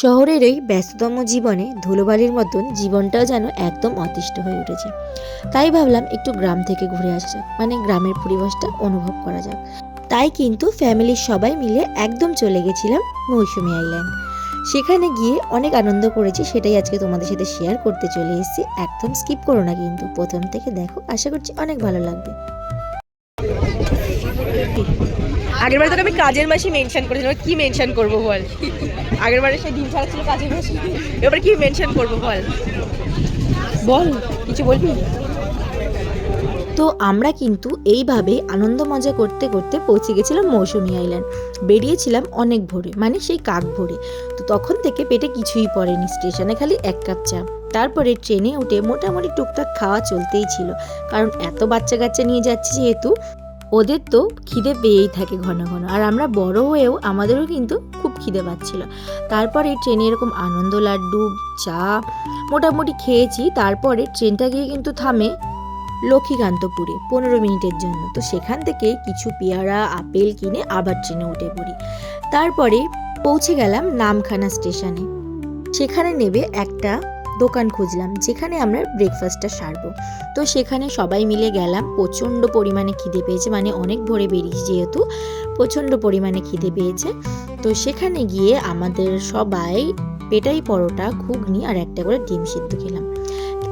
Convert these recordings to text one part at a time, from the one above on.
শহরের এই ব্যস্ততম জীবনে ধুলোবালির মতন জীবনটাও যেন একদম অতিষ্ঠ হয়ে উঠেছে। তাই ভাবলাম একটু গ্রাম থেকে ঘুরে আসা যাক মানে গ্রামের পরিবেশটা অনুভব করা যাক। তাই কিন্তু ফ্যামিলির সবাই মিলে একদম চলে গেছিলাম মৌসুমি আইল্যান্ড। সেখানে গিয়ে অনেক আনন্দ করেছি, সেটাই আজকে তোমাদের সাথে শেয়ার করতে চলে এসেছি। একদম স্কিপ করো না কিন্তু, প্রথম থেকে দেখো, আশা করছি অনেক ভালো লাগবে। আগের বারে তোকে আমি কাজের মাসি মেনশন করেছিলাম। কি মেনশন করব বল? আগের বারে সেই ডিম ছাড়া ছিল কাজের মাসি। এবার কি মেনশন করব বল? বল, কিছু বলবি? তো আমরা কিন্তু এইভাবে আনন্দ মজা করতে করতে পৌঁছে গেছিলাম মৌসুমী আইল্যান্ড বেরিয়েছিলাম অনেক ভোরে মানে সেই কাক ভোরে। তো তখন থেকে পেটে কিছুই পড়েনি, স্টেশনে খালি এক কাপ চা। তারপরে ট্রেনে উঠে মোটামুটি টুকটাক খাওয়া চলতেই ছিল। কারণ এত বাচ্চা কাচ্চা নিয়ে যাচ্ছি যেহেতু ওদের তো খিদে পেয়েই থাকে ঘন ঘন। আর আমরা বড় হয়েও আমাদেরও কিন্তু খুব খিদে পাচ্ছিল। তারপরে ট্রেনে এরকম আনন্দ লাড্ডু, চা মোটামুটি খেয়েছি। তারপরে ট্রেনটা গিয়ে কিন্তু থামে লক্ষ্মীকান্তপুরে পনেরো মিনিটের জন্য। তো সেখান থেকে কিছু পেয়ারা, আপেল কিনে আবার ট্রেনে উঠে পড়ি। তারপরে পৌঁছে গেলাম নামখানা স্টেশনে। সেখানে নেবে একটা দোকান খুঁজলাম, যেখানে আমরা ব্রেকফাস্টটা সারবো। তো সেখানে সবাই মিলে গেলাম, প্রচণ্ড পরিমাণে খিদে পেয়েছে মানে অনেক ভোরে বেরিয়েছি যেহেতু, প্রচণ্ড পরিমাণে খিদে পেয়েছে। তো সেখানে গিয়ে আমাদের সবাই পেটাই পরোটা, ঘুগনি আর একটা করে ডিম সিদ্ধ খেলাম।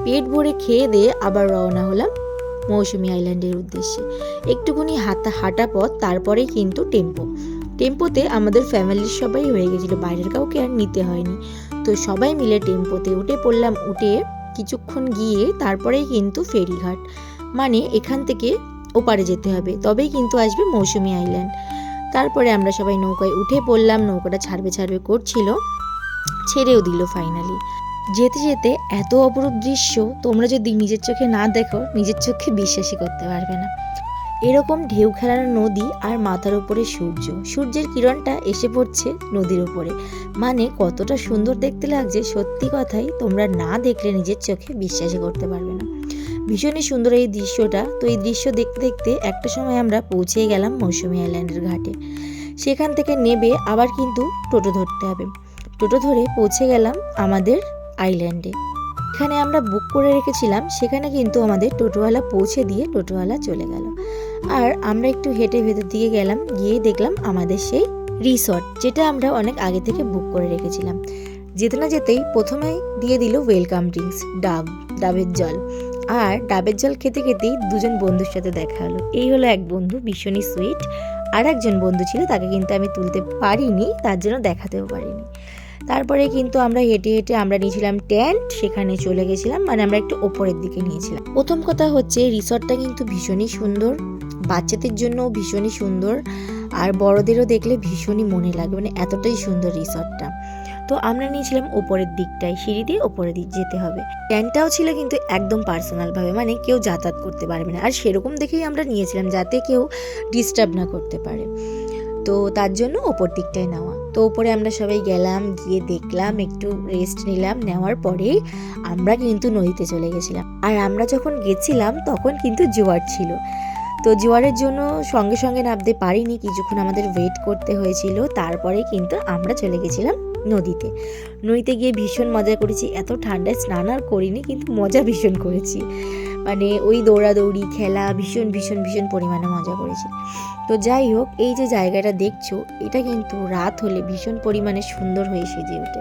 পেট ভরে খেয়ে দিয়ে আবার রওনা হলাম মৌসুমী আইল্যান্ডের উদ্দেশ্যে। একটুকুনি হাতা হাঁটা পথ, তারপরেই কিন্তু টেম্পো টেম্পোতে আমাদের ফ্যামিলির সবাই হয়ে গেছিল, বাইরের কাউকে আর নিতে হয়নি। তো সবাই মিলে টেম্পোতে উঠে পড়লাম, উঠে কিছুক্ষণ গিয়ে তারপরেই কিন্তু ফেরিঘাট। মানে এখান থেকে ওপারে যেতে হবে, তবেই কিন্তু আসবে মৌসুমি আইল্যান্ড। তারপরে আমরা সবাই নৌকায় উঠে পড়লাম, নৌকাটা ছাড়বে ছাড়বে করছিল, ছেড়েও দিল ফাইনালি যেতে যেতে এত অপরূপ দৃশ্য, তোমরা যদি নিজের চোখে না দেখো, নিজের চোখে বিশ্বাসই করতে পারবে না। এরকম ঢেউ খেলানো নদী আর মাথার উপরে সূর্য। সূর্যের কিরণটা এসে পড়ছে নদীর উপরে। মানে কতটা সুন্দর দেখতে লাগছে, সত্যি কথাই তোমরা না দেখলে নিজের চোখে বিশ্বাসই করতে পারবে না। ভীষণই সুন্দর এই দৃশ্যটা। তো এই দৃশ্য দেখতে দেখতে একটা সময় আমরা পৌঁছে গেলাম মৌসুমী আইল্যান্ডের ঘাটে। সেখান থেকে নেবে আবার কিন্তু টোটো ধরতে হবে। টোটো ধরে পৌঁছে গেলাম আমাদের আইল্যান্ডে। এখানে আমরা বুক করে রেখেছিলাম, সেখানে কিন্তু আমাদের টোটোওয়ালা পৌঁছে দিয়ে টোটোওয়ালা চলে গেল। আর আমরা একটু হেঁটে ভেতর দিকে গেলাম গিয়ে দেখলাম আমাদের সেই রিসর্ট যেটা আমরা অনেক আগে থেকে বুক করে রেখেছিলাম। যেতে না যেতেই প্রথমেই দিয়ে দিল ওয়েলকাম ড্রিঙ্কস ডাব, ডাবের জল। আর ডাবের জল খেতে খেতেই দুজন বন্ধুর সাথে দেখা হলো। এই হলো এক বন্ধু, ভীষণই সুইট আর একজন বন্ধু ছিল, তাকে কিন্তু আমি তুলতে পারিনি, তার জন্য দেখাতেও পারিনি। তারপরে কিন্তু আমরা হেঁটে হেঁটে আমরা নিয়েছিলাম টেন্ট সেখানে চলে গেছিলাম মানে আমরা একটু ওপরের দিকে নিয়েছিলাম। প্রথম কথা হচ্ছে রিসর্টটা কিন্তু ভীষণই সুন্দর বাচ্চাদের জন্য ভীষণই সুন্দর আর বড়দেরও দেখলে ভীষণই মনে লাগে মানে এতটাই সুন্দর রিসর্টটা। তো আমরা নিয়েছিলাম ওপরের দিকটায়, সিঁড়ি দিয়ে ওপরের দিক যেতে হবে। টেন্টটাও ছিল কিন্তু একদম পার্সোনালভাবে মানে কেউ যাতায়াত করতে পারবে না। আর সেরকম দেখেই আমরা নিয়েছিলাম যাতে কেউ ডিস্টার্ব না করতে পারে। তো তার জন্য ওপর দিকটায় নেওয়া। তো ওপরে আমরা সবাই গেলাম, গিয়ে দেখলাম, একটু রেস্ট নিলাম। নেওয়ার পরেই আমরা কিন্তু নদীতে চলে গেছিলাম। আর আমরা যখন গেছিলাম, তখন কিন্তু জোয়ার ছিল। তো জোয়ারের জন্য সঙ্গে সঙ্গে নামতে পারিনি। কিছুক্ষণ আমাদের ওয়েট করতে হয়েছিল, তারপরে কিন্তু আমরা চলে গেছিলাম নদীতে। নদীতে গিয়ে ভীষণ মজা করেছি, এত ঠান্ডায় স্নান আর করিনি, কিন্তু মজা ভীষণ করেছি। মানে ওই দৌড়াদৌড়ি, খেলা, ভীষণ ভীষণ ভীষণ পরিমাণে মজা করেছি। তো যাই হোক, এই যে জায়গাটা দেখছ, এটা কিন্তু রাত হলে ভীষণ পরিমাণে সুন্দর হয়ে সেজে ওঠে।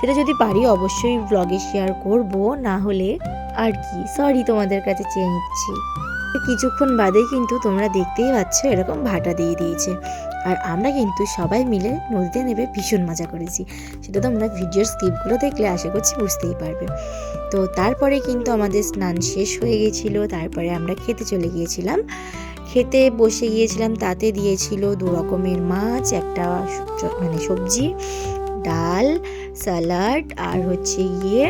সেটা যদি পারি অবশ্যই ব্লগে শেয়ার করব, না হলে আর কি। সরি তোমাদের কাছে চেয়ে নিচ্ছি। কিছুক্ষণ বাদেই কিন্তু তোমরা দেখতেই পাচ্ছ এরকম ভাটা দিয়ে দিয়েছে। আর আমরা কিন্তু সবাই মিলে নদীতে নেবে ভীষণ মজা করেছি। সেটা তোমরা ভিডিওর স্কিপগুলো দেখলে আশা করছি বুঝতেই পারবে। তো তারপরে কিন্তু আমাদের স্নান শেষ হয়ে গেছিল, তারপরে আমরা খেতে চলে গিয়েছিলাম। খেতে বসে গিয়েছিলাম, তাতে দিয়েছিল দু রকমের মাছ, একটা মানে সবজি, ডাল, স্যালাড আর হচ্ছে গিয়ে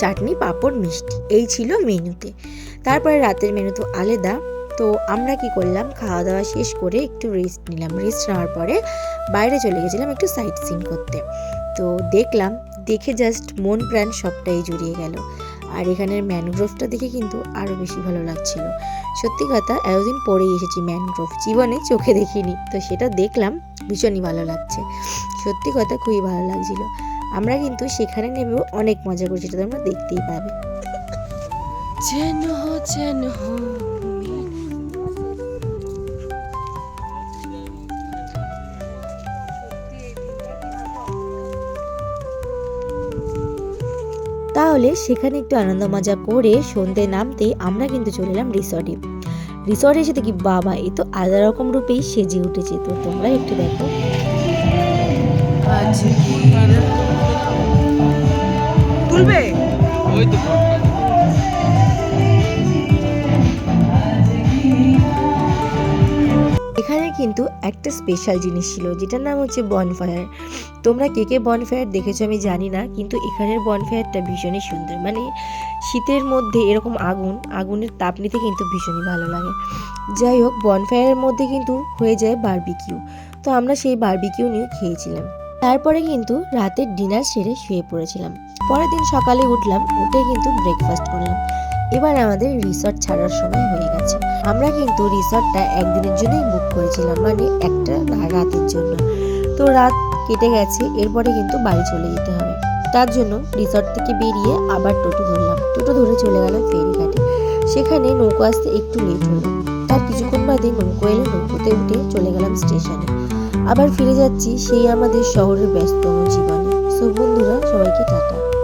চাটনি, পাঁপড়, মিষ্টি। এই ছিল মেনুতে। তারপরে রাতের মেনু তো আলাদা। তো আমরা কি করলাম? খাওয়া দাওয়া শেষ করে একটু রেস্ট নিলাম। রেস্ট নেওয়ার পরে বাইরে চলে গেছিলাম একটু সাইট সিন করতে। তো দেখলাম, দেখে জাস্ট মন প্রাণ সবটাই জুড়িয়ে গেল। আর এখানের ম্যানগ্রোভটা দেখে কিন্তু আরও বেশি ভালো লাগছিল। সত্যি কথা, এতদিন পরেই এসেছি ম্যানগ্রোভ জীবনে চোখে দেখিনি। তো সেটা দেখলাম, ভীষণই ভালো লাগছে। সত্যি কথা, খুবই ভালো লাগছিল। আমরা কিন্তু সেখানে নেমেও অনেক মজা করছি, সেটা তোমরা দেখতেই পাবে। যেন যেন তাহলে সেখানে একটু আনন্দ মজা করে সন্ধে নামতেই আমরা কিন্তু চলে এলাম রিসর্টে। রিসর্টে এসে দেখি বাবা এ তো আলাদা রকম রূপেই সেজে উঠেছে। তো তোমরা একটু দেখো। তুলবে? কিন্তু একটা স্পেশাল জিনিস ছিল, যেটার নাম হচ্ছে বনফায়ার তোমরা কে কে বনফায়ার দেখেছ আমি জানি না, কিন্তু এখানের বনফায়ারটা ভীষণই সুন্দর। মানে শীতের মধ্যে এরকম আগুন, আগুনের তাপ নিতে কিন্তু ভীষণই ভালো লাগে। যাই হোক বনফায়ারের মধ্যে কিন্তু হয়ে যায় বারবিকিউ তো আমরা সেই বারবিকিউ নিয়ে খেয়েছিলাম। তারপরে কিন্তু রাতের ডিনার সেরে শুয়ে পড়েছিলাম। পরের দিন সকালে উঠলাম, উঠে কিন্তু ব্রেকফাস্ট করলাম। এবার আমাদের রিসর্ট ছাড়ার সময় হয়ে গেছে। আমরা কিন্তু রিসর্টটা একদিনের জন্যই বুক করেছিলাম মানে একটা রাতের জন্য। তো রাত কেটে গেছে, এরপরে কিন্তু বাড়ি চলে যেতে হবে। তার জন্য রিসর্ট থেকে বেরিয়ে আবার টোটো ধরলাম। টোটো ধরে চলে গেলাম ফেরিঘাটে। সেখানে নৌকো আসতে একটু লেট হলো। তার কিছুক্ষণ বাদে নৌকো এলে নৌকোতে উঠে চলে গেলাম স্টেশনে আবার ফিরে যাচ্ছি সেই আমাদের শহরের ব্যস্ততম জীবনে। সো বন্ধুরা, সবাইকে টাটা।